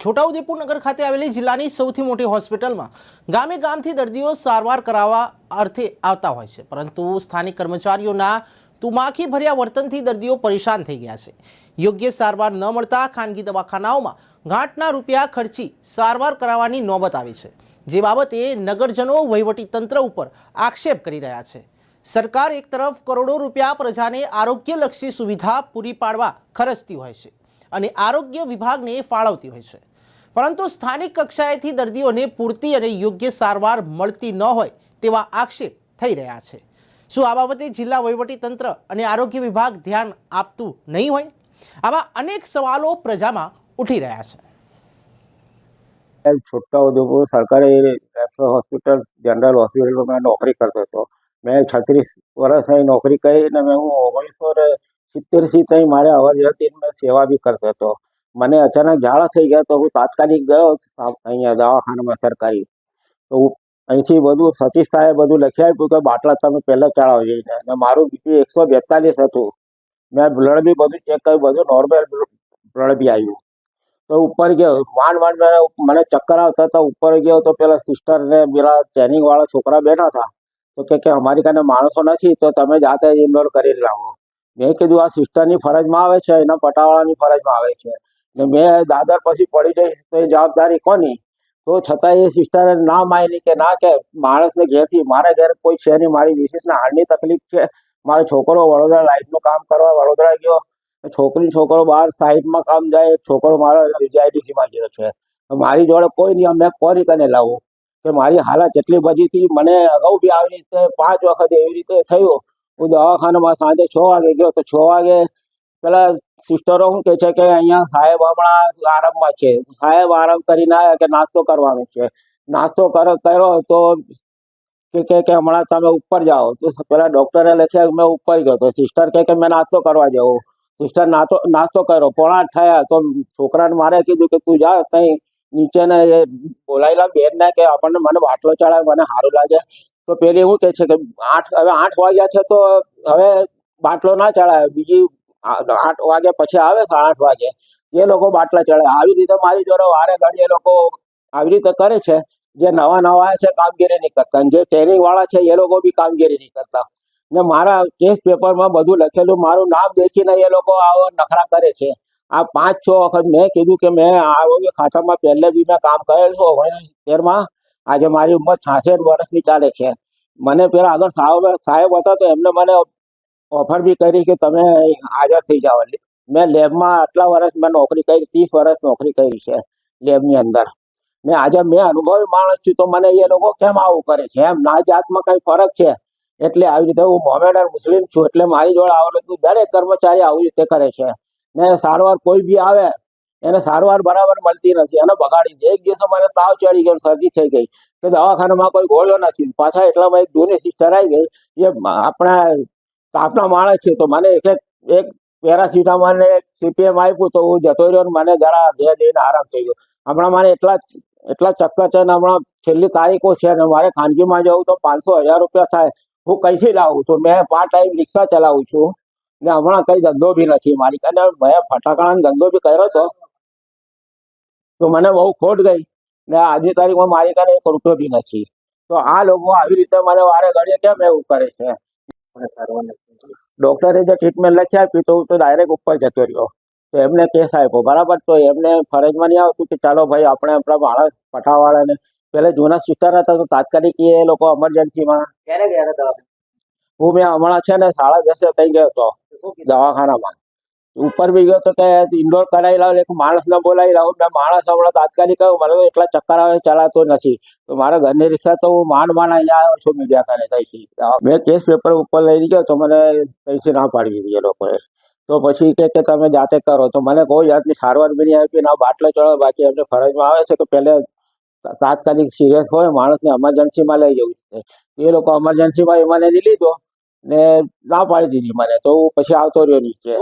છોટાઉદેપુર નગર ખાતે આવેલી જિલ્લાની સૌથી મોટી હોસ્પિટલમાં ગામે ગામથી દર્દીઓ સારવાર કરાવવા અર્થે આવતા હોય છે. પરંતુ સ્થાનિક કર્મચારીઓના તુમાખી ભર્યા વર્તનથી દર્દીઓ પરેશાન થઈ ગયા છે. યોગ્ય સારવાર ન મળતા ખાનગી દવાખાનાઓમાં ઘાટના રૂપિયા ખર્ચી સારવાર કરાવવાની નોબત આવી છે. જે બાબતે નગરજનો વહીવટી તંત્ર ઉપર આક્ષેપ કરી રહ્યા છે. સરકાર એક તરફ કરોડો રૂપિયા પ્રજાને આરોગ્યલક્ષી સુવિધા પૂરી પાડવા ખર્ચતી હોય છે અને આરોગ્ય વિભાગને ફાળવતી હોય છે. પરંતુ સ્થાનિક કક્ષાએથી દર્દીઓને પૂરતી અને યોગ્ય સારવાર મળતી ન હોય તેવા આક્ષેપ થઈ રહ્યા છે. શું આ બાબતે જિલ્લા તંત્ર અને આરોગ્ય વિભાગ ધ્યાન આપતું નહીં હોય? આવા અનેક સવાલો પ્રજામાં ઉઠી રહ્યા છે. છોટાઉદેપુર સરકારી રેફરલ હોસ્પિટલ જનરલ હોસ્પિટલમાં મેં નોકરી કરતો હતો. મેં છત્રીસ વર્ષ અહીં નોકરી કરી અને મેં હું ઓગણીસો ને સિત્તેરથી મારે અવર જતી મેં સેવા બી કરતો હતો. મને અચાનક ઝાડા થઈ ગયા તો હું તાત્કાલિક ગયો અહીંયા દવાખાનામાં સરકારી. તો હું અહીંથી બધું સતીશ સાહેબ બધું લખી આપ્યું કે બાટલા તમે પહેલાં ચડાવજો અને મારું બીપી એકસો બેતાલીસ હતું. મેં બ્લડ બી બધું ચેક કર્યું, બધું નોર્મલ બ્લડ બી આવ્યું. તો ઉપર ગયો, માંડ માંડ મેં મને ચક્કર આવતા હતા, ઉપર ગયો તો પેલા સિસ્ટર ને પેલા ટ્રેનિંગ વાળા છોકરા બેઠા હતા. તો કે કે અમારી કાને માણસો નથી, તો તમે જાતે ઇન્ડોર કરી લાવો. મેં કીધું, આ સિસ્ટરની ફરજમાં આવે છે, એના પટાવાળાની ફરજમાં આવે છે. મેં દાદર પછી પડી જઈશ તો એ જવાબદારી કોની? તો છતાં એ સિસ્ટરે ના માની કે ના કે, માણસને ઘેરથી, મારા ઘેર કોઈ છે નહીં, મારી મિસિસને હાડની તકલીફ છે. મારો છોકરો વડોદરા લાઇટનું કામ કરવા વડોદરા ગયો. છોકરી, છોકરો બહાર સાઈડમાં કામ જાય, છોકરો મારો જીઆઈડીસીમાં ગયો છે. મારી જોડે કોઈ નહીં મેં કોરી કને લાવું? કે મારી હાલત એટલી બધી મને અગાઉ બી આવી રીતે પાંચ વખત એવી રીતે થયું. હું દવાખાનામાં સાંજે છ વાગે ગયો, તો છ વાગે પેલા સિસ્ટરો શું કે છે કે અહીંયા સાહેબ હમણાં આરામમાં છે. સાહેબ આરામ કરીને આવ્યા કે નાસ્તો કરવાનો છે. નાસ્તો કરો, કર્યો તો કે કે કે હમણાં તમે ઉપર જાઓ. તો પેલા ડોક્ટરે લખ્યા મેં ઉપર ગયો. તો સિસ્ટર કહે કે મેં નાસ્તો કરવા જાઉં. સિસ્ટર નાસ્તો નાસ્તો કર્યો. પોણા થયા. તો છોકરાને મારે કીધું કે તું જા તઈ નીચે ને બોલાયેલા બેનને કે આપણને મને બાટલો ચડાવે મને સારું લાગે. તો પેલી શું કહે છે કે આઠ, હવે આઠ વાગ્યા છે તો હવે બાટલો ના ચડાવે બીજી આઠ વાગે પછી આવે સાડા આઠ વાગે. એ લોકો બાટલા ચડે, આવી રીતે મારી જોડે વારે ઘડી એ લોકો આવી રીતે કરે છે. જે નવા નવા છે, કામગીરી નહીં કરતા. જે ટ્રેનિંગ વાળા છે, એ લોકો બી કામગીરી નહીં કરતા. ને મારા કેસ પેપરમાં બધું લખેલું, મારું નામ દેખીને એ લોકો આવો નખરા કરે છે. આ પાંચ છ વખત મેં કીધું કે મેં આરોગ્ય ખાતામાં પહેલે બી મેં કામ કરેલું છું, ઓગણીસો સિત્તેરમાં આજે મારી ઉંમર છાસઠ વર્ષની ચાલે છે. મને પેલા આગળ સાહેબ સાહેબ હતા તો એમને મને ઓફર બી કરી કે તમે હાજર થઈ જાઓ. મેં લેબમાં આટલા વર્ષ મેં નોકરી કરી, ત્રીસ વર્ષ નોકરી કરી છે લેબની અંદર. ને આજે મેં અનુભવી માણસ છું તો મને એ લોકો કેમ આવું કરે છે? એમ ના જાતમાં કઈ ફરક છે? એટલે આવી રીતે હું મોમેડન મુસ્લિમ છું એટલે મારી જોડે આવેલું છું દરેક કર્મચારી આવી રીતે કરે છે. ને સારવાર કોઈ બી આવે, એને સારવાર બરાબર મળતી નથી. એને બગાડી દે. એક દિવસે મને તાવ ચડી ગયો શરદી થઈ ગઈ. કે દવાખાનામાં કોઈ ગોળ્યો નથી. પાછા એટલામાં એક જૂની સિસ્ટર આવી ગઈ. એ આપણા તાપના માણસ છે, તો મને એક એક પેરાસિટામોલ ને સીપીએમ આપ્યું તો હું જતો રહ્યો મને જરા બે જઈને આરામ થઈ ગયો. હમણાં મારે એટલા એટલા ચક્કર છે ને હમણાં છેલ્લી તારીખો છે ને મારે ખાનગીમાં જવું તો પાંચસો હજાર રૂપિયા થાય. હું કઈથી લાવું છું? મેં પાર્ટ ટાઈમ રિક્ષા ચલાવું છું ને હમણાં કઈ ધંધો બી નથી મારી અને મેં ફટાકડાનો ધંધો બી કર્યો હતો તો મને બહુ ખોટ ગઈ ને આજની તારીખમાં મારી કાને એક રૂપિયો બી નથી. તો આ લોકો આવી રીતે મને વારે ઘડીએ કેમ એવું કરે છે? ડોક્ટરે જે ટ્રીટમેન્ટ લખી આપી તો હું તો ડાયરેક્ટ ઉપર જતો રહ્યો. તો એમને કેસ આપ્યો. બરાબર? તો એમને ફરજમાં નહીં આવતું કે ચાલો ભાઈ આપણે આપણા માણસ પઠાવાળાને પેલા જૂના સિસ્ટર હતા તો તાત્કાલિક એ લોકો એમરજન્સીમાં ક્યારે ગયા હતા હું મેં હમણાં છે ને સાડા દસે થઈ ગયો હતો. શું દવાખાનામાં. ઉપર બી ગયો તો કે ઇન્ડોર કરાવી લાવ એક માણસને બોલાવી લાવો મેં માણસ હમણાં તાત્કાલિક આવ્યો તો એટલા ચક્કર આવે, ચલાતો નથી. તો મારા ઘરની રિક્ષા તો હું માંડ માંડ અહીંયા આવ્યો છું મીડિયા કરે તઈથી. મેં કેસ પેપર ઉપર લઈ ગયો તો મને તઈથી ના પાડી દીધી એ લોકોએ. તો પછી કે કે તમે જાતે કરો. તો મને કોઈ જાતની સારવાર બી નહીં આપી, ના બાટલો ચડો, બાકી એમને ફરજમાં આવે છે કે પહેલે તાત્કાલિક સિરિયસ હોય, માણસને એમરજન્સીમાં લઈ જવું છે. એ લોકો એમરજન્સીમાં એ મને લીધો ને ના પાડી દીધી મને. તો હું પછી આવતો રહ્યો નીચે.